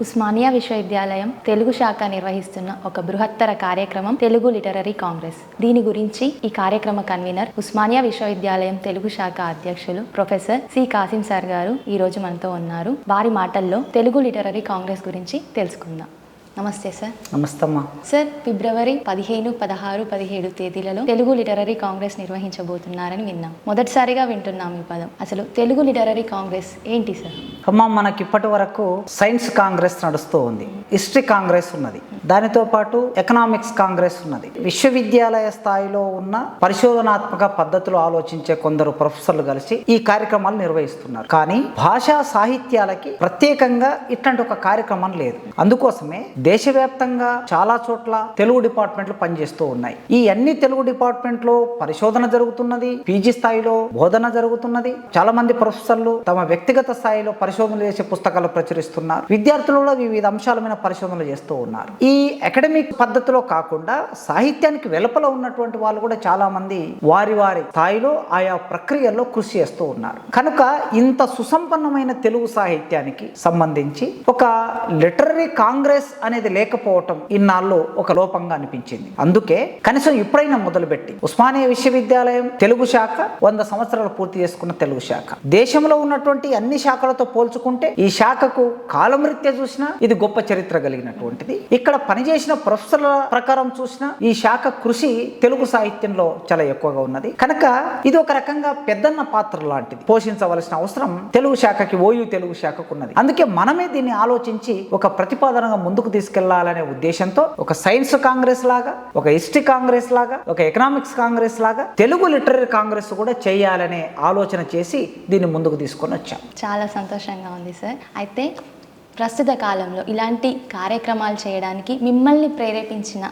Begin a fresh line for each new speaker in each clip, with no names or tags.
ఉస్మానియా విశ్వవిద్యాలయం తెలుగు శాఖ నిర్వహిస్తున్న ఒక బృహత్తర కార్యక్రమం తెలుగు లిటరరీ కాంగ్రెస్. దీని గురించి ఈ కార్యక్రమ కన్వీనర్ ఉస్మానియా విశ్వవిద్యాలయం తెలుగు శాఖ అధ్యక్షులు ప్రొఫెసర్ సి. కాసిం సార్ గారు ఈ రోజు మనతో ఉన్నారు. వారి మాటల్లో తెలుగు లిటరరీ కాంగ్రెస్ గురించి తెలుసుకుందాం. నమస్తే సార్.
నమస్తమ్మా.
సార్ ఫిబ్రవరి పదిహేను పదహారు పదిహేడు తేదీలలో తెలుగు లిటరరీ కాంగ్రెస్ నిర్వహించబోతున్నారని విన్నాం. మొదటిసారిగా వింటున్నాం ఈ పదం. అసలు తెలుగు లిటరరీ కాంగ్రెస్ ఏంటి సార్?
అమ్మ మనకి ఇప్పటి వరకు సైన్స్ కాంగ్రెస్ నడుస్తూ ఉంది. హిస్టరీ కాంగ్రెస్ ఉన్నది. దానితో పాటు ఎకనామిక్స్ కాంగ్రెస్ ఉన్నది. విశ్వవిద్యాలయ స్థాయిలో ఉన్న పరిశోధనాత్మక పద్ధతులు ఆలోచించే కొందరు ప్రొఫెసర్లు కలిసి ఈ కార్యక్రమాలు నిర్వహిస్తున్నారు. కానీ భాషా సాహిత్యాలకి ప్రత్యేకంగా ఇట్లాంటి ఒక కార్యక్రమం లేదు. అందుకోసమే దేశవ్యాప్తంగా చాలా చోట్ల తెలుగు డిపార్ట్మెంట్లు పనిచేస్తూ ఉన్నాయి. ఈ అన్ని తెలుగు డిపార్ట్మెంట్లో పరిశోధన జరుగుతున్నది. పీజీ స్థాయిలో బోధన జరుగుతున్నది. చాలా మంది ప్రొఫెసర్లు తమ వ్యక్తిగత స్థాయిలో పరిశోధనలు చేసే పుస్తకాలు ప్రచురిస్తున్నారు. విద్యార్థులలో వివిధ అంశాల మీద పరిశోధనలు చేస్తూ ఉన్నారు. ఈ అకాడమిక్ పద్ధతిలో కాకుండా సాహిత్యానికి వెలుపల ఉన్నటువంటి వాళ్ళు కూడా చాలా మంది వారి వారి స్థాయిలో ఆయా ప్రక్రియల్లో కృషి చేస్తూ ఉన్నారు. కనుక ఇంత సుసంపన్నమైన తెలుగు సాహిత్యానికి సంబంధించి ఒక లిటరరీ కాంగ్రెస్ అనేది లేకపోవటం ఇన్నాళ్ళు ఒక లోపంగా అనిపించింది. అందుకే కనీసం ఇప్పుడైనా మొదలుపెట్టి ఉస్మానియా విశ్వవిద్యాలయం తెలుగు శాఖ వంద సంవత్సరాలు పూర్తి చేసుకున్న తెలుగు శాఖ. దేశంలో ఉన్నటువంటి అన్ని శాఖలతో పోల్చుకుంటే ఈ శాఖకు కాలమృత్య చూసినా ఇది గొప్ప చరిత్ర కలిగినటువంటిది. ఇక్కడ పనిచేసిన ప్రొఫెసర్ల ప్రకారం చూసినా ఈ శాఖ కృషి తెలుగు సాహిత్యంలో చాలా ఎక్కువగా ఉన్నది. కనుక ఇది ఒక రకంగా పెద్దన్న పాత్ర లాంటిది. పోషించవలసిన అవసరం తెలుగు శాఖకి ఓయూ తెలుగు శాఖకు ఉన్నది అందుకే మనమే దీన్ని ఆలోచించి ఒక ప్రతిపాదనగా ముందుకు తీసుకెళ్ళాలనే ఉద్దేశంతో ఒక సైన్స్ కాంగ్రెస్ లాగా ఒక హిస్టరీ కాంగ్రెస్ లాగా ఒక ఎకనామిక్స్ కాంగ్రెస్ లాగా తెలుగు లిటరీ కాంగ్రెస్ కూడా చేయాలనే ఆలోచన చేసి దీన్ని ముందుకు తీసుకొని వచ్చాం.
చాలా సంతోషంగా ఉంది సార్ అయితే ప్రస్తుత కాలంలో ఇలాంటి కార్యక్రమాలు చేయడానికి మిమ్మల్ని ప్రేరేపించిన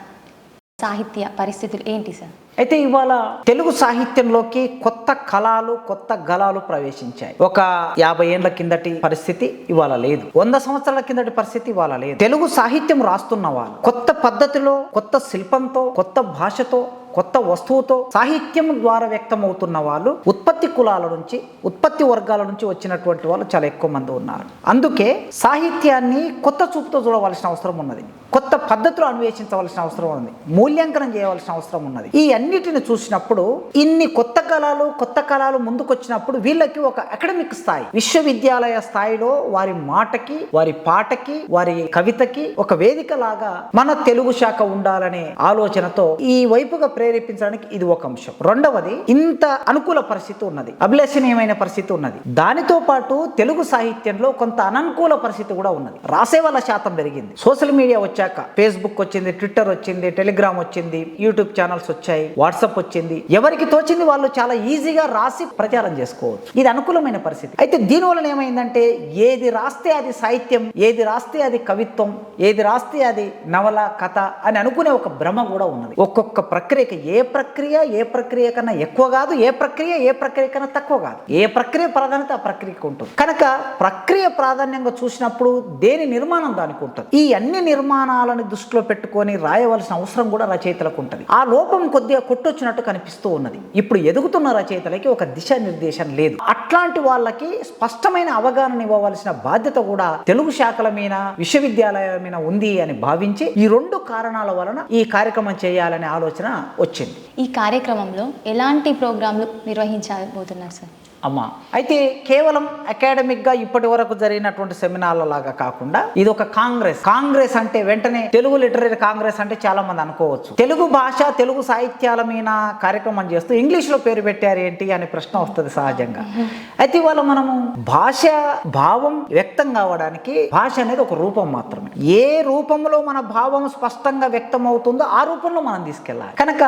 సాహిత్య పరిస్థితులు ఏంటి సార్
అయితే ఇవాళ తెలుగు సాహిత్యంలోకి కొత్త కళలు కొత్త గలాలు ప్రవేశించాయి. ఒక యాభై ఏండ్ల కిందటి పరిస్థితి ఇవాళ లేదు. వంద సంవత్సరాల కిందటి పరిస్థితి ఇవాళ లేదు. తెలుగు సాహిత్యం రాస్తున్న వాళ్ళు కొత్త పద్ధతిలో కొత్త శిల్పంతో కొత్త భాషతో కొత్త వస్తువుతో సాహిత్యం ద్వారా వ్యక్తమవుతున్న వాళ్ళు ఉత్పత్తి కులాల నుంచి ఉత్పత్తి వర్గాల నుంచి వచ్చినటువంటి వాళ్ళు చాలా ఎక్కువ మంది ఉన్నారు. అందుకే సాహిత్యాన్ని కొత్త చూపుతో చూడవలసిన అవసరం ఉన్నది. కొత్త పద్ధతులు అన్వేషించవలసిన అవసరం ఉంది మూల్యాంకనం చేయవలసిన అవసరం ఉన్నది. ఈ అన్నిటిని చూసినప్పుడు ఇన్ని కొత్త కళలు కొత్త కళలు ముందుకొచ్చినప్పుడు వీళ్ళకి ఒక అకాడమిక్ స్థాయి విశ్వవిద్యాలయ స్థాయిలో వారి మాటకి వారి పాటకి వారి కవితకి ఒక వేదిక లాగా మన తెలుగు శాఖ ఉండాలనే ఆలోచనతో ఈ వైపుగా ప్రేరేపించడానికి ఇది ఒక అంశం. రెండవది ఇంత అనుకూల పరిస్థితి ఉన్నది. అభిలషణీయమైన పరిస్థితి ఉన్నది. దానితో పాటు తెలుగు సాహిత్యంలో కొంత అననుకూల పరిస్థితి కూడా ఉన్నది. రాసే వాళ్ళ శాతం పెరిగింది. సోషల్ మీడియా వచ్చాక ఫేస్బుక్ వచ్చింది ట్విట్టర్ వచ్చింది టెలిగ్రామ్ వచ్చింది యూట్యూబ్ ఛానల్స్ వచ్చాయి వాట్సాప్ వచ్చింది. ఎవరికి తోచింది వాళ్ళు చాలా ఈజీగా రాసి ప్రచారం చేసుకోవచ్చు. ఇది అనుకూలమైన పరిస్థితి. అయితే దీనివల్ల ఏమైందంటే ఏది రాస్తే అది సాహిత్యం ఏది రాస్తే అది కవిత్వం ఏది రాస్తే అది నవల కథ అని అనుకునే ఒక భ్రమ కూడా ఉన్నది. ఒక్కొక్క ప్రక్రియ ప్రక్రియకి ఏ ప్రక్రియ ఏ ప్రక్రియ కన్నా ఎక్కువ కాదు ఏ ప్రక్రియ ఏ ప్రక్రియ కన్నా తక్కువ కాదు. ఏ ప్రక్రియ ప్రాధాన్యత ఆ ప్రక్రియకు ఉంటుంది. కనుక ప్రక్రియ ప్రాధాన్యంగా చూసినప్పుడు దేని నిర్మాణం దానికి ఉంటుంది? ఈ అన్ని నిర్మాణాలను దృష్టిలో పెట్టుకొని రాయవలసిన అవసరం కూడా రచయితలకు ఉంటుంది. ఆ లోపం కొద్దిగా కొట్టొచ్చినట్టు కనిపిస్తూ ఉన్నది. ఇప్పుడు ఎదుగుతున్న రచయితలకి ఒక దిశానిర్దేశం లేదు. అట్లాంటి వాళ్ళకి స్పష్టమైన అవగాహన ఇవ్వవలసిన బాధ్యత కూడా తెలుగు శాఖల మీద విశ్వవిద్యాలయాల మీద ఉంది అని భావించి ఈ రెండు కారణాల వలన ఈ కార్యక్రమం చేయాలనే ఆలోచన వచ్చింది.
ఈ కార్యక్రమంలో ఎలాంటి ప్రోగ్రాంలు నిర్వహించబోతున్నారు సార్?
అమ్మా. అయితే కేవలం అకాడమిక్గా ఇప్పటి వరకు జరిగినటువంటి సెమినార్ల లాగా కాకుండా ఇది ఒక కాంగ్రెస్. కాంగ్రెస్ అంటే వెంటనే తెలుగు లిటరీ కాంగ్రెస్ అంటే చాలా మంది అనుకోవచ్చు. తెలుగు భాష తెలుగు సాహిత్యాల మీద కార్యక్రమం చేస్తూ ఇంగ్లీష్లో పేరు పెట్టారు ఏంటి అనే ప్రశ్న వస్తుంది సహజంగా. అయితే ఇవాళ మనము భాష భావం వ్యక్తం కావడానికి భాష అనేది ఒక రూపం మాత్రమే. ఏ రూపంలో మన భావం స్పష్టంగా వ్యక్తం అవుతుందో ఆ రూపంలో మనం తీసుకెళ్ళాలి. కనుక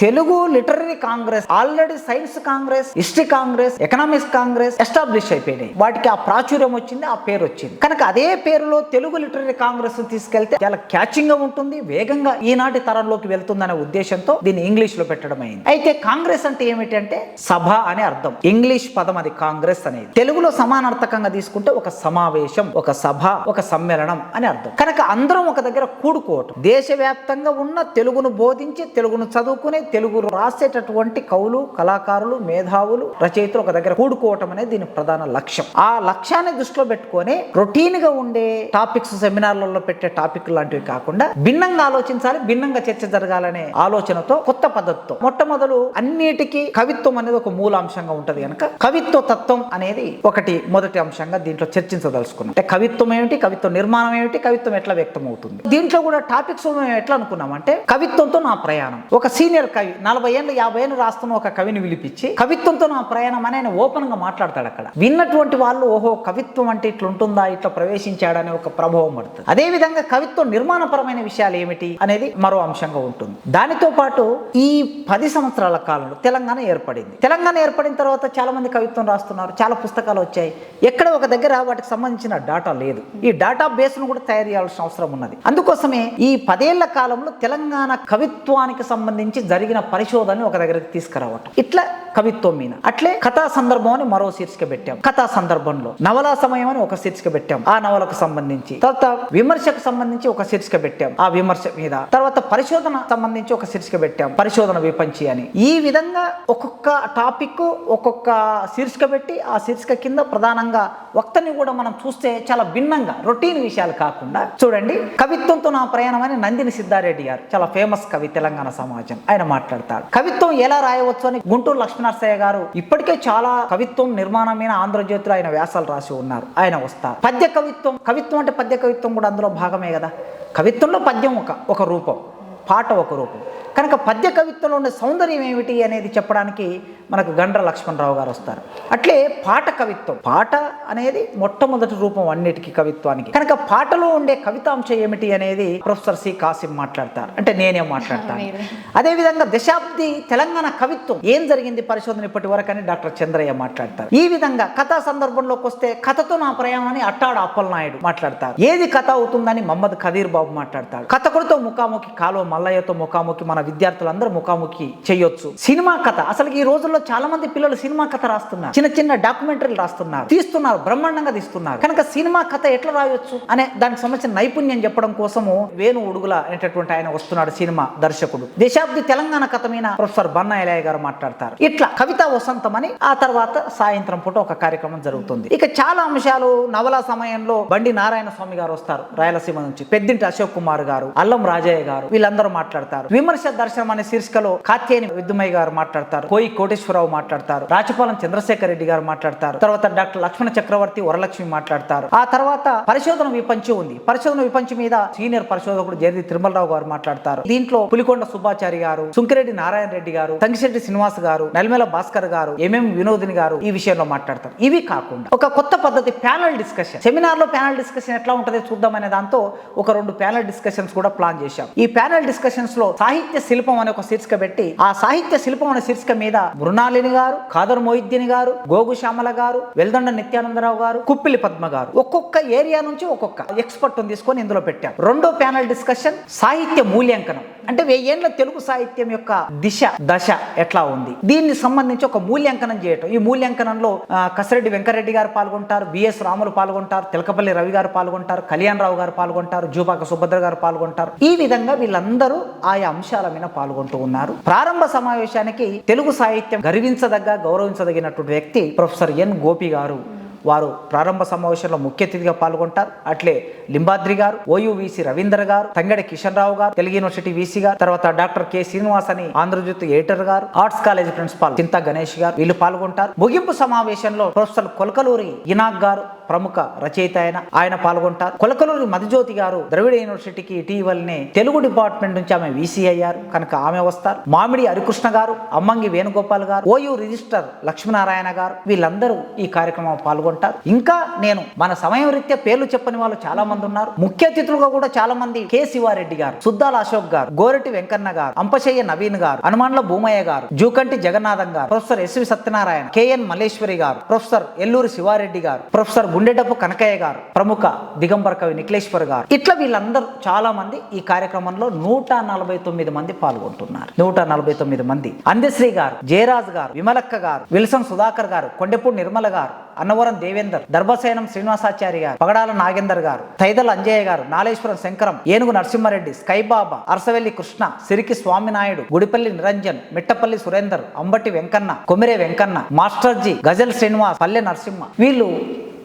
Telugu literary congress already science congress history congress economics congress establish అయిపోయినాయి. వాటికి ఆ ప్రాచుర్యం వచ్చింది ఆ పేరు వచ్చింది. కనుక అదే పేరులో తెలుగు లిటరరీ కాంగ్రెస్ తీసుకెళ్తే చాలా క్యాచింగ్గా ఉంటుంది వేగంగా ఈనాటి తరంలోకి వెళ్తుందనే ఉద్దేశంతో దీన్ని ఇంగ్లీష్లో పెట్టడం అయింది. అయితే కాంగ్రెస్ అంటే ఏమిటంటే సభ అని అర్థం. ఇంగ్లీష్ పదం అది కాంగ్రెస్ అనేది. తెలుగులో సమానార్థకంగా తీసుకుంటే ఒక సమావేశం ఒక సభ ఒక సమ్మేళనం అని అర్థం. కనుక అందరం ఒక దగ్గర కూడుకోవటం. దేశవ్యాప్తంగా ఉన్న తెలుగును బోధించి తెలుగును చదువుకునే తెలుగు రాసేటటువంటి కవులు కళాకారులు మేధావులు రచయితలు ఒక దగ్గర దగ్గర కూడుకోవటం అనేది దీని ప్రధాన లక్ష్యం. ఆ లక్ష్యాన్ని దృష్టిలో పెట్టుకొని రొటీన్గా ఉండే టాపిక్స్ సెమినార్లలో పెట్టే టాపిక్ లాంటివి కాకుండా భిన్నంగా ఆలోచించాలి భిన్నంగా చర్చ జరగాలనే ఆలోచనతో కొత్త పద్ధతితో మొట్టమొదలు అన్నిటికీ కవిత్వం అనేది ఒక మూల అంశంగా ఉంటది కనుక కవిత్వ తత్వం అనేది ఒకటి మొదటి అంశంగా దీంట్లో చర్చించదలుచుకున్నాం. అంటే కవిత్వం ఏమిటి కవిత్వ నిర్మాణం ఏమిటి కవిత్వం ఎట్లా వ్యక్తం అవుతుంది దీంట్లో కూడా టాపిక్స్ మేము ఎట్లా అనుకున్నాం అంటే కవిత్వంతో నా ప్రయాణం. ఒక సీనియర్ కవి నలభై ఏళ్ళు యాభై ఏళ్ళు రాస్తున్న ఒక కవిని పిలిపించి కవిత్వంతో నా ప్రయాణం అని ఆయన ఓపెన్గా మాట్లాడతాడు అక్కడ. విన్నటువంటి వాళ్ళు ఓహో కవిత్వం అంటే ఇట్లా ఉంటుందా ఇట్లా ప్రవేశించాడనే ఒక ప్రభావం పడుతుంది. అదే విధంగా కవిత్వం నిర్మాణపరమైన విషయాలు ఏమిటి అనేది మరో అంశంగా ఉంటుంది. దానితో పాటు ఈ పది సంవత్సరాల కాలంలో తెలంగాణ ఏర్పడింది. తెలంగాణ ఏర్పడిన తర్వాత చాలా మంది కవిత్వం రాస్తున్నారు. చాలా పుస్తకాలు వచ్చాయి. ఎక్కడ ఒక దగ్గర వాటికి సంబంధించిన డాటా లేదు. ఈ డాటా బేస్ను కూడా తయారు చేయాల్సిన అవసరం ఉన్నది. అందుకోసమే ఈ పదేళ్ళ కాలంలో తెలంగాణ కవిత్వానికి సంబంధించి జరిగిన పరిశోధన ఒక దగ్గరికి తీసుకురావటం. ఇట్లా కవిత్వం మీద. అట్లే కథా సందర్భం అని మరో శీర్షిక పెట్టాం. కథా సందర్భంలో. నవలా సమయం అని ఒక శీర్షిక పెట్టాం. ఆ నవలకు సంబంధించి. తర్వాత విమర్శకు సంబంధించి ఒక శీర్షిక పెట్టాం. ఆ విమర్శ మీద. తర్వాత పరిశోధన సంబంధించి ఒక శీర్షిక పెట్టాం. పరిశోధన విపంచి అని. ఈ విధంగా ఒక్కొక్క టాపిక్ ఒక్కొక్క శీర్షిక పెట్టి ఆ శీర్షిక కింద ప్రధానంగా వక్తని కూడా మనం చూస్తే చాలా భిన్నంగా రొటీన్ విషయాలు కాకుండా చూడండి. కవిత్వంతో నా ప్రయాణం అని నందిని సిద్ధారెడ్డి గారు చాలా ఫేమస్ కవి తెలంగాణ సమాజం. ఆయన మాట్లాడతాడు. కవిత్వం ఎలా రాయవచ్చు అని గుంటూరు లక్ష్మీనరసయ్య గారు ఇప్పటికే చాలా కవిత్వం నిర్మాణమైన ఆంధ్రజ్యోతిలో ఆయన వ్యాసాలు రాసి ఉన్నారు. ఆయన వస్తారు పద్య కవిత్వం కవిత్వం అంటే పద్య కవిత్వం కూడా అందులో భాగమే కదా. కవిత్వంలో పద్యం ఒక ఒక రూపం. పాట ఒక రూపం. కనుక పద్య కవిత్వంలో ఉండే సౌందర్యం ఏమిటి అనేది చెప్పడానికి మనకు గండ్ర లక్ష్మణరావు గారు వస్తారు. అట్లే పాట కవిత్వం. పాట అనేది మొట్టమొదటి రూపం అన్నిటికీ కవిత్వానికి. కనుక పాటలో ఉండే కవితాంశం ఏమిటి అనేది ప్రొఫెసర్ సి. కాసిం మాట్లాడతారు. అంటే నేనే మాట్లాడతాను. అదేవిధంగా దశాబ్ది తెలంగాణ కవిత్వం ఏం జరిగింది పరిశోధన ఇప్పటి వరకు అని డాక్టర్ చంద్రయ్య మాట్లాడతారు. ఈ విధంగా కథా సందర్భంలోకి వస్తే కథతో నా ప్రయాణం అని అట్టాడు అప్పలనాయుడు మాట్లాడతారు. ఏది కథ అవుతుందని మహమ్మద్ ఖదీర్ బాబు మాట్లాడతారు. కథకుడితో ముఖాముఖి కాలువ మల్లయ్యతో ముఖాముఖి మన విద్యార్థులందరూ ముఖాముఖి చేయొచ్చు. సినిమా కథ. అసలు ఈ రోజుల్లో చాలా మంది పిల్లలు సినిమా కథ రాస్తున్నారు. చిన్న చిన్న డాక్యుమెంటరీలు రాస్తున్నారు. తీస్తున్నారు బ్రహ్మాండంగా తీస్తున్నారు. కనుక సినిమా కథ ఎట్లా రాయొచ్చు అనే దానికి సంబంధించిన నైపుణ్యం చెప్పడం కోసము వేణు ఉడుగుల అనేటటువంటి ఆయన వస్తున్నాడు సినిమా దర్శకుడు. దేశాబ్ది తెలంగాణ కథ మీద ప్రొఫెసర్ బన్నాయలయ్య గారు మాట్లాడతారు. ఇట్లా కవితా వసంతం అని ఆ తర్వాత సాయంత్రం పూట ఒక కార్యక్రమం జరుగుతుంది. ఇక చాలా అంశాలు నవల సమయంలో బండి నారాయణ స్వామి గారు వస్తారు రాయలసీమ నుంచి. పెద్దింటి అశోక్ కుమార్ గారు అల్లం రాజయ్య గారు వీళ్ళందరూ మాట్లాడతారు. విమర్శ దర్శనం అనే శీర్షికలో కాత్యాయని విద్యుమయ్య గారు మాట్లాడతారు. కోయి కోటేశ్వరరావు మాట్లాడతారు. రాచపాలెం చంద్రశేఖర్ రెడ్డి గారు మాట్లాడతారు. తర్వాత డాక్టర్ లక్ష్మణ చక్రవర్తి వరలక్ష్మి మాట్లాడతారు. ఆ తర్వాత పరిశోధన విపంచం ఉంది. పరిశోధన విపంచం మీద సీనియర్ పరిశోధకుడు జేది తిరుమలరావు గారు మాట్లాడతారు. దీంట్లో పులికొండ సుబ్బాచారి గారు సుంకిరెడ్డి నారాయణ రెడ్డి గారు తంగిశెట్టి శ్రీనివాస్ గారు నల్మెల భాస్కర్ గారు ఎంఎం వినోదిని గారు ఈ విషయంలో మాట్లాడతారు. ఇవి కాకుండా ఒక కొత్త పద్ధతి ప్యానల్ డిస్కషన్. సెమినార్లో ప్యానల్ డిస్కషన్ ఎట్లా ఉంటుందో చూద్దామనే దాంతో ఒక రెండు ప్యానల్ డిస్కషన్స్ కూడా ప్లాన్ చేశాం. ఈ ప్యానల్ డిస్కషన్స్లో సాహిత్య శిల్పం అనే ఒక శీర్షిక పెట్టి ఆ సాహిత్య శిల్పం అనే శీర్షిక మీద మృణాలిని గారు ఖాదర్ మొయిద్దీన్ గారు గోగు శ్యామల గారు వెల్దండ నిత్యానందరావు గారు కుప్పిలి పద్మ గారు ఒక్కొక్క ఏరియా నుంచి ఒక్కొక్క ఎక్స్పర్ట్ తీసుకొని ఇందులో పెట్టారు. రెండో ప్యానల్ డిస్కషన్ సాహిత్య మూల్యాంకనం. అంటే వెయ్యేండ్ల తెలుగు సాహిత్యం యొక్క దిశ దశ ఎట్లా ఉంది? దీన్ని సంబంధించి ఒక మూల్యాంకనం చేయటం. ఈ మూల్యాంకనంలో కసిరెడ్డి వెంకరెడ్డి గారు పాల్గొంటారు బిఎస్ రాములు పాల్గొంటారు తిలకపల్లి రవి గారు పాల్గొంటారు కళ్యాణ్ రావు గారు పాల్గొంటారు జూపాక సుభద్ర గారు పాల్గొంటారు. ఈ విధంగా వీళ్ళందరూ ఆయా అంశాల మీద పాల్గొంటూ ఉన్నారు. ప్రారంభ సమావేశానికి తెలుగు సాహిత్యం గర్వించదగ్గ గౌరవించదగినటువంటి వ్యక్తి ప్రొఫెసర్ ఎన్ గోపి గారు. వారు ప్రారంభ సమావేశంలో ముఖ్య అతిథిగా పాల్గొంటారు. అట్లే లింబాద్రి గారు ఓయువిసి రవీందర్ గారు తంగడి కిషన్ రావు గారు తెలుగు యూనివర్సిటీ వీసీ గారు తర్వాత డాక్టర్ కె శ్రీనివాస్ అని Andhra Jyothi editor garu arts college principal Chinta Ganesh garu వీళ్ళు పాల్గొంటారు. ముగింపు సమావేశంలో ప్రొఫెసర్ కొలకలూరి ఇనాక్ గారు ప్రముఖ రచయిత ఆయన ఆయన పాల్గొంటారు. కొలకలూరి మధుజ్యోతి గారు ద్రవిడ యూనివర్సిటీకి ఇటీవలనే తెలుగు డిపార్ట్మెంట్ నుంచి ఆమె వీసీ అయ్యారు. కనుక ఆమె వస్తారు. మామిడి హరికృష్ణ గారు అమ్మంగి వేణుగోపాల్ గారు ఓయూ రిజిస్టర్ లక్ష్మీనారాయణ గారు వీళ్ళందరూ ఈ కార్యక్రమం పాల్గొంటారు. ఇంకా నేను మన సమయం రీత్యా పేర్లు చెప్పని వాళ్ళు చాలా మంది ఉన్నారు. ముఖ్య అతిథులుగా కూడా చాలా మంది కె శివారెడ్డి గారు సుద్దాల అశోక్ గారు గోరటి వెంకన్న గారు అంపశయ్య నవీన్ గారు హనుమాన్ల Bhumayya garu Jukanti Jagannatham garu professor SV Satyanarayana KN Malleswari garu professor Elluri Sivareddy గారు ప్రొఫెసర్ గుండెడప్పు కనకయ్య గారు ప్రముఖ దిగంబర కవి నిఖిలేశ్వర్ గారు. ఇట్లా వీళ్ళందరూ చాలా మంది ఈ కార్యక్రమంలో నూట నలభై తొమ్మిది మంది పాల్గొంటున్నారు. నూట నలభై తొమ్మిది మంది. అందశ్రీ గారు జయరాజ్ గారు విమలక్క గారు విల్సన్ సుధాకర్ గారు కొండెపూడి నిర్మల గారు అన్నవరం దేవేందర్ దర్భసేనం శ్రీనివాసాచారి గారు పగడాల నాగేందర్ గారు తైదల అంజయ్య గారు నాలేశ్వరం శంకరం ఏనుగు నరసింహారెడ్డి స్కైబాబా అరసవెల్లి కృష్ణ సిరికి స్వామినాయుడు గుడిపల్లి నిరంజన్ మిట్టపల్లి సురేందర్ అంబటి వెంకన్న కొమిరే వెంకన్న మాస్టర్జీ గజల్ శ్రీనివాస్ పల్లె నరసింహ. వీళ్ళు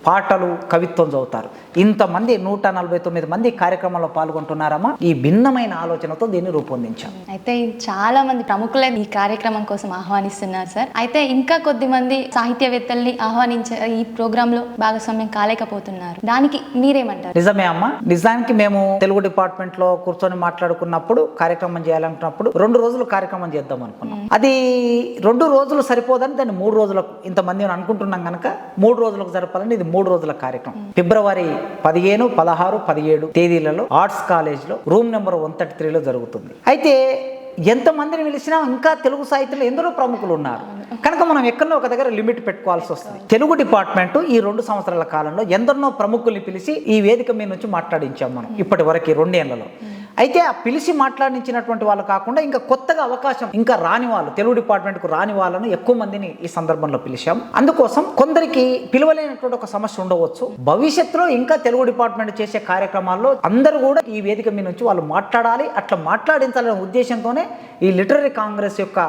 పాటలు కవిత్వం చదువుతారు. ఇంతమంది నూట నలభై తొమ్మిది మంది కార్యక్రమంలో పాల్గొంటున్నారమ్మా. ఈ భిన్నమైన ఆలోచనతో దీన్ని రూపొందించాం.
అయితే చాలా మంది ప్రముఖులే ఈ కార్యక్రమం కోసం ఆహ్వానిస్తున్నారు సార్. అయితే ఇంకా కొద్ది మంది సాహిత్యవేత్తల్ని ఆహ్వానించే ఈ ప్రోగ్రామ్లో భాగస్వామ్యం కాలేకపోతున్నారు. దానికి మీరేమంటారు?
నిజమే అమ్మా. నిజానికి మేము తెలుగు డిపార్ట్మెంట్లో కూర్చొని మాట్లాడుకున్నప్పుడు కార్యక్రమం చేయాలనుకున్నప్పుడు రెండు రోజులు కార్యక్రమం చేద్దాం అనుకున్నాం. అది రెండు రోజులు సరిపోదని దాన్ని మూడు రోజులకు ఇంతమంది అనుకుంటున్నాం కనుక మూడు రోజులకు సరిపోదని ఇది మూడు రోజుల కార్యక్రమం. ఫిబ్రవరి పదిహేను పదహారు పదిహేడు తేదీలలో ఆర్ట్స్ కాలేజ్లో రూమ్ నెంబర్ వన్ థర్టీ త్రీలో జరుగుతుంది. అయితే ఎంతమందిని పిలిచినా ఇంకా తెలుగు సాహిత్యంలో ఎందరో ప్రముఖులు ఉన్నారు. కనుక మనం ఎక్కడో ఒక దగ్గర లిమిట్ పెట్టుకోవాల్సి వస్తుంది. తెలుగు డిపార్ట్మెంట్ ఈ రెండు సంవత్సరాల కాలంలో ఎందరినో ప్రముఖుల్ని పిలిచి ఈ వేదిక మీద నుంచి మాట్లాడించాం మనం. ఇప్పటి వరకు ఈ రెండేళ్ళలో. అయితే ఆ పిలిచి మాట్లాడించినటువంటి వాళ్ళు కాకుండా ఇంకా కొత్తగా అవకాశం ఇంకా రాని వాళ్ళు తెలుగు డిపార్ట్మెంట్కు రాని వాళ్ళను ఎక్కువ మందిని ఈ సందర్భంలో పిలిచాం. అందుకోసం కొందరికి పిలవలేనటువంటి ఒక సమస్య ఉండవచ్చు. భవిష్యత్తులో ఇంకా తెలుగు డిపార్ట్మెంట్ చేసే కార్యక్రమాల్లో అందరూ కూడా ఈ వేదిక మీద నుంచి వాళ్ళు మాట్లాడాలి అట్లా మాట్లాడించాలనే ఉద్దేశంతోనే ఈ లిటరరీ కాంగ్రెస్ యొక్క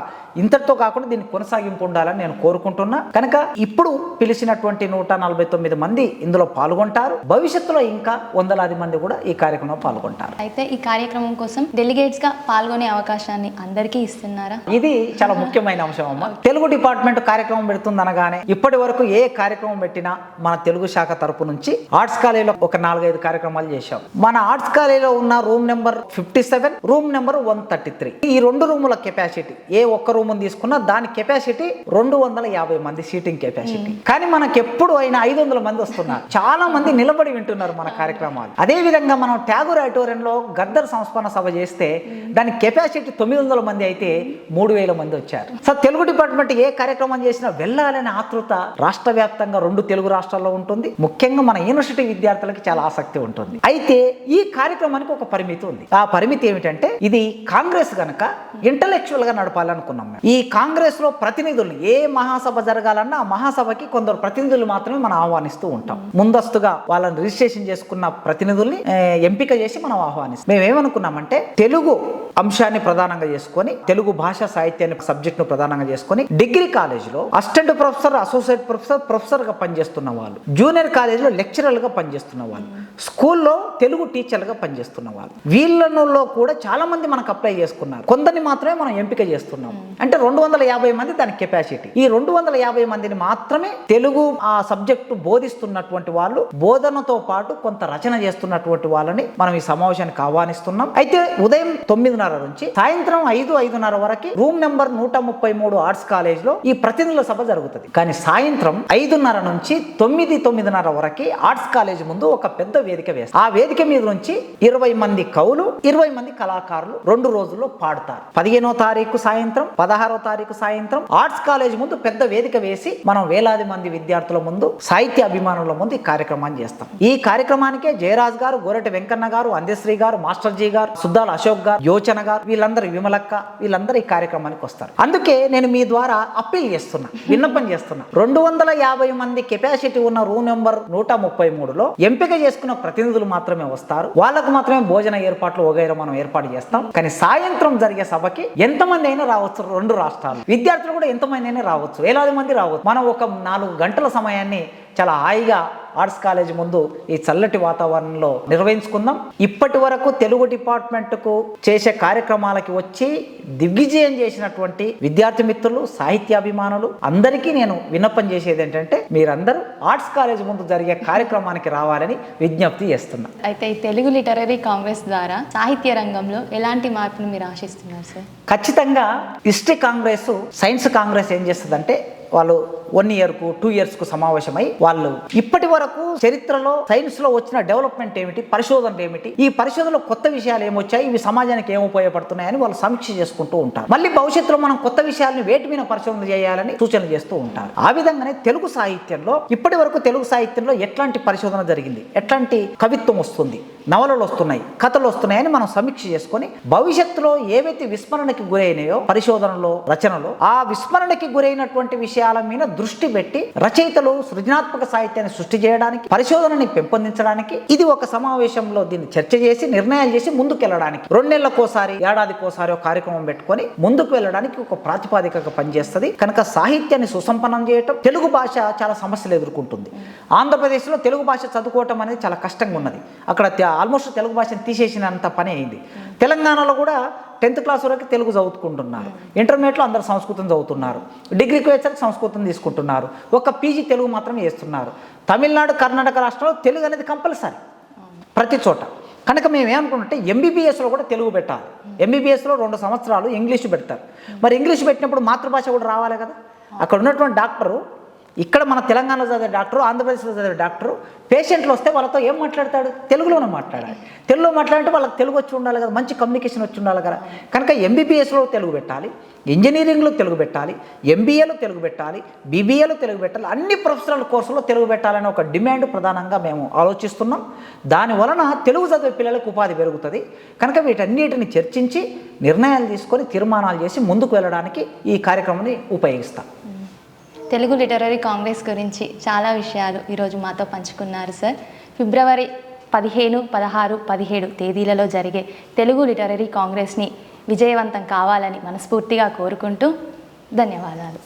ఇంతటితో కాకుండా దీన్ని కొనసాగింపు ఉండాలని నేను కోరుకుంటున్నా. కనుక ఇప్పుడు పిలిచినటువంటి నూట నలభై తొమ్మిది మంది ఇందులో పాల్గొంటారు. భవిష్యత్తులో ఇంకా వందలాది మంది కూడా ఈ కార్యక్రమంలో పాల్గొంటారు.
అయితే ఈ కార్యక్రమం కోసం డెలిగేట్స్గా పాల్గొనే అవకాశాన్ని అందరికీ ఇస్తున్నారా?
ఇది చాలా ముఖ్యమైన అంశం అమ్మ. తెలుగు డిపార్ట్మెంట్ కార్యక్రమం పెడుతుంది అనగానే ఇప్పటి వరకు ఏ కార్యక్రమం పెట్టినా మన తెలుగు శాఖ తరపు నుంచి ఆర్ట్స్ కాలేజీలో ఒక నాలుగైదు కార్యక్రమాలు చేశాం. మన ఆర్ట్స్ కాలేజీలో ఉన్న room number fifty seven room number one thirty three. ఈ రెండు రూముల కెపాసిటీ ఏ ఒక్క రూమ్ తీసుకున్నా దాని కెపాసిటీ రెండు వందల యాభై మంది సీటింగ్ కెపాసిటీ. కానీ మనకి ఎప్పుడు అయినా ఐదు వందల మంది వస్తున్నారు. చాలా మంది నిలబడి వింటున్నారు మన కార్యక్రమాలు. అదే విధంగా మనం ట్యాగూర్ ఆడిటోరియంలో గద్దర్ సంస్మరణ సభ చేస్తే దాని కెపాసిటీ తొమ్మిది వందల మంది అయితే మూడు వేల మంది వచ్చారు. సో తెలుగు డిపార్ట్మెంట్ ఏ కార్యక్రమం చేసినా వెళ్ళాలనే ఆతృత రాష్ట్ర వ్యాప్తంగా రెండు తెలుగు రాష్ట్రాల్లో ఉంటుంది. ముఖ్యంగా మన యూనివర్సిటీ విద్యార్థులకి చాలా ఆసక్తి ఉంటుంది. అయితే ఈ కార్యక్రమానికి ఒక పరిమితి ఉంది. ఆ పరిమితి ఏమిటంటే ఇది కాంగ్రెస్ గనక ఇంటలెక్చువల్గా నడపాలనుకున్నాం మేము. ఈ కాంగ్రెస్లో ప్రతినిధులు ఏ మహాసభ జరగాలన్నా ఆ మహాసభకి కొందరు ప్రతినిధులు మాత్రమే మనం ఆహ్వానిస్తూ ఉంటాం. ముందస్తుగా వాళ్ళని రిజిస్ట్రేషన్ చేసుకున్న ప్రతినిధుల్ని ఎంపిక చేసి మనం ఆహ్వానిస్తాం. మేము ఏమనుకున్నామంటే తెలుగు అంశాన్ని ప్రధానంగా చేసుకొని తెలుగు భాష సాహిత్యాన్ని సబ్జెక్ట్ను ప్రధానంగా చేసుకొని డిగ్రీ కాలేజీలో అసిస్టెంట్ ప్రొఫెసర్ అసోసియేట్ ప్రొఫెసర్ ప్రొఫెసర్గా పనిచేస్తున్న వాళ్ళు జూనియర్ కాలేజీలో లెక్చరర్గా పనిచేస్తున్న వాళ్ళు స్కూల్లో తెలుగు టీచర్గా పనిచేస్తున్న వాళ్ళు. వీళ్ళలో కూడా చాలా మంది మనకు అప్లై చేసుకున్నారు. కొందరిని మాత్రమే మనం ఎంపిక చేస్తున్నాం. అంటే రెండు వందల యాభై మంది దాని కెపాసిటీ ఈ రెండు వందల యాభై మందిని మాత్రమే తెలుగు ఆ సబ్జెక్టు బోధిస్తున్నటువంటి వాళ్ళు బోధనతో పాటు కొంత రచన చేస్తున్నటువంటి వాళ్ళని మనం ఈ సమావేశానికి ఆహ్వానిస్తున్నాం. అయితే ఉదయం తొమ్మిదిన్నర నుంచి సాయంత్రం ఐదు ఐదున్నర వరకు రూమ్ నెంబర్ నూట ముప్పై మూడు ఆర్ట్స్ కాలేజ్లో ఈ ప్రతినిధుల సభ జరుగుతుంది. కానీ సాయంత్రం ఐదున్నర నుంచి తొమ్మిది తొమ్మిదిన్నర వరకు ఆర్ట్స్ కాలేజ్ ముందు ఒక పెద్ద వేదిక వేస్తారు. ఆ వేదిక మీద నుంచి ఇరవై మంది కవులు ఇరవై మంది కళాకారులు రెండు రోజుల్లో పాడతారు. పదిహేనో తారీఖు సాయంత్రం పదహారో తారీఖు సాయంత్రం ఆర్ట్స్ కాలేజ్ ముందు పెద్ద వేదిక వేసి మనం వేలాది మంది విద్యార్థుల ముందు సాహిత్య అభిమానుల ముందు ఈ కార్యక్రమాన్ని చేస్తాం. ఈ కార్యక్రమానికే జయరాజ్ గారు గోరటి వెంకన్న గారు అందశ్రీ గారు మాస్టర్ జీ గారు సుద్దాల అశోక్ గారు యోచన గారు వీళ్ళందరూ విమలక్క వీళ్ళందరూ ఈ కార్యక్రమానికి వస్తారు. అందుకే నేను మీ ద్వారా అప్పీల్ చేస్తున్నా విన్నపం చేస్తున్నా. రెండు వందల యాభై మంది కెపాసిటీ ఉన్న రూమ్ నెంబర్ నూట ముప్పై మూడులో ఎంపిక చేసుకున్న ప్రతినిధులు మాత్రమే వస్తారు. వాళ్ళకు మాత్రమే భోజన ఏర్పాట్లు వగైరా మనం ఏర్పాటు చేస్తాం. కానీ సాయంత్రం జరిగే సభకి ఎంతమంది అయినా రావచ్చు రెండు రాష్ట్రాలు. విద్యార్థులు కూడా ఎంతమంది అయినా రావచ్చు వేలాది మంది రావచ్చు. మనం ఒక నాలుగు గంటల సమయాన్ని చాలా హాయిగా ఆర్ట్స్ కాలేజ్ ముందు ఈ చల్లటి వాతావరణంలో నిర్వహించుకుందాం. ఇప్పటి వరకు తెలుగు డిపార్ట్మెంట్కు చేసే కార్యక్రమాలకి వచ్చి దిగ్విజయం చేసినటువంటి విద్యార్థి మిత్రులు సాహిత్యాభిమానులు అందరికీ నేను విన్నపం చేసేది ఏంటంటే మీరందరూ ఆర్ట్స్ కాలేజ్ ముందు జరిగే కార్యక్రమానికి రావాలని విజ్ఞప్తి చేస్తున్నా.
అయితే ఈ తెలుగు లిటరరీ కాంగ్రెస్ ద్వారా సాహిత్య రంగంలో ఎలాంటి మార్పును మీరు ఆశిస్తున్నారు సార్
ఖచ్చితంగా హిస్టరీ కాంగ్రెస్ సైన్స్ కాంగ్రెస్ ఏం చేస్తుందంటే వాళ్ళు వన్ ఇయర్కు టూ ఇయర్స్కు సమావేశమై వాళ్ళు ఇప్పటి వరకు చరిత్రలో సైన్స్లో వచ్చిన డెవలప్మెంట్ ఏమిటి పరిశోధనలు ఏమిటి ఈ పరిశోధనలో కొత్త విషయాలు ఏమొచ్చాయి ఇవి సమాజానికి ఏం ఉపయోగపడుతున్నాయని వాళ్ళు సమీక్ష చేసుకుంటూ ఉంటారు. మళ్ళీ భవిష్యత్తులో మనం కొత్త విషయాలను వేటి మీద పరిశోధన చేయాలని సూచన చేస్తూ ఉంటారు. ఆ విధంగానే తెలుగు సాహిత్యంలో ఇప్పటి వరకు తెలుగు సాహిత్యంలో ఎట్లాంటి పరిశోధన జరిగింది? ఎట్లాంటి కవిత్వం వస్తుంది? నవలలు వస్తున్నాయి కథలు వస్తున్నాయని మనం సమీక్ష చేసుకొని భవిష్యత్తులో ఏవైతే విస్మరణకి గురైనాయో పరిశోధనలో రచనలో ఆ విస్మరణకి గురైనటువంటి విషయాల మీద దృష్టి పెట్టి రచయితలు సృజనాత్మక సాహిత్యాన్ని సృష్టి చేయడానికి పరిశోధనని పెంపొందించడానికి ఇది ఒక సమావేశంలో దీన్ని చర్చ చేసి నిర్ణయాలు చేసి ముందుకు వెళ్ళడానికి రెండు నెలలకోసారి ఏడాదికోసారి ఒక కార్యక్రమం పెట్టుకొని ముందుకు వెళ్ళడానికి ఒక ప్రాతిపాదికగా పనిచేస్తుంది. కనుక సాహిత్యాన్ని సుసంపన్నం చేయటం తెలుగు భాష చాలా సమస్యలు ఎదుర్కొంటుంది. ఆంధ్రప్రదేశ్లో తెలుగు భాష చదువుకోవటం అనేది చాలా కష్టంగా ఉన్నది అక్కడ ఆల్మోస్ట్ తెలుగు భాషను తీసేసినంత పని అయింది. తెలంగాణలో కూడా టెన్త్ క్లాస్ వరకు తెలుగు చదువుకుంటున్నారు. ఇంటర్మీడియట్లో అందరు సంస్కృతం చదువుతున్నారు. డిగ్రీకి వచ్చేసరికి సంస్కృతం తీసుకుంటున్నారు. ఒక పీజీ తెలుగు మాత్రమే చేస్తున్నారు. తమిళనాడు కర్ణాటక రాష్ట్రంలో తెలుగు అనేది కంపల్సరీ. ప్రతి చోట. కనుక మేము ఏమనుకుంటే ఎంబీబీఎస్లో కూడా తెలుగు పెట్టాలి. ఎంబీబీఎస్లో రెండు సంవత్సరాలు ఇంగ్లీష్ పెడతారు. మరి ఇంగ్లీష్ పెట్టినప్పుడు మాతృభాష కూడా రావాలి కదా? అక్కడ ఉన్నటువంటి డాక్టరు ఇక్కడ మన తెలంగాణలో చదివే డాక్టరు ఆంధ్రప్రదేశ్లో చదివే డాక్టరు పేషెంట్లు వస్తే వాళ్ళతో ఏం మాట్లాడతాడు? తెలుగులోనే మాట్లాడాలి. తెలుగులో మాట్లాడితే వాళ్ళకి తెలుగు వచ్చి ఉండాలి కదా మంచి కమ్యూనికేషన్ వచ్చి ఉండాలి కదా. కనుక ఎంబీబీఎస్లో తెలుగు పెట్టాలి ఇంజనీరింగ్లో తెలుగు పెట్టాలి ఎంబీఏలో తెలుగు పెట్టాలి బీబీఏలో తెలుగు పెట్టాలి అన్ని ప్రొఫెషనల్ కోర్సులో తెలుగు పెట్టాలనే ఒక డిమాండ్ ప్రధానంగా మేము ఆలోచిస్తున్నాం. దాని వలన తెలుగు చదివే పిల్లలకు ఉపాధి పెరుగుతుంది. కనుక వీటన్నిటిని చర్చించి నిర్ణయాలు తీసుకొని తీర్మానాలు చేసి ముందుకు వెళ్ళడానికి ఈ కార్యక్రమాన్ని ఉపయోగిస్తాం.
తెలుగు లిటరరీ కాంగ్రెస్ గురించి చాలా విషయాలు ఈరోజు మాతో పంచుకున్నారు సార్. ఫిబ్రవరి పదిహేను పదహారు పదిహేడు తేదీలలో జరిగే తెలుగు లిటరరీ కాంగ్రెస్ని విజయవంతం కావాలని మనస్ఫూర్తిగా కోరుకుంటూ ధన్యవాదాలు.